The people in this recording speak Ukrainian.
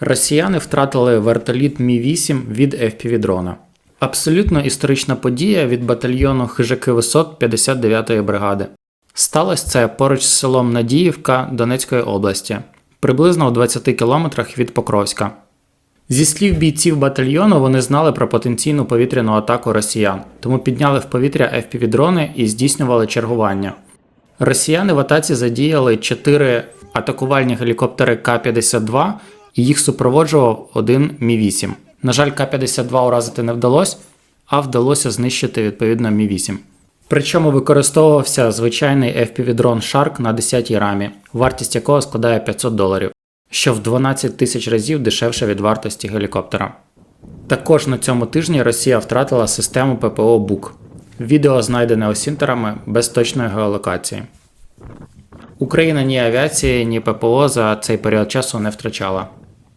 Росіяни втратили вертоліт Мі-8 від FPV-дрона. Абсолютно історична подія від батальйону хижаки висот 59-ї бригади. Сталося це поруч з селом Надіївка Донецької області, приблизно у 20 кілометрах від Покровська. Зі слів бійців батальйону, вони знали про потенційну повітряну атаку росіян, тому підняли в повітря FPV-дрони і здійснювали чергування. Росіяни в атаці задіяли 4 атакувальні гелікоптери К-52 і їх супроводжував один Мі-8. На жаль, К-52 уразити не вдалося, а вдалося знищити відповідно Мі-8. Причому використовувався звичайний FPV-дрон Shark на 10-й рамі, вартість якого складає 500 доларів, що в 12 тисяч разів дешевше від вартості гелікоптера. Також на цьому тижні Росія втратила систему ППО БУК. Відео знайдене осінтерами без точної геолокації. Україна ні авіації, ні ППО за цей період часу не втрачала.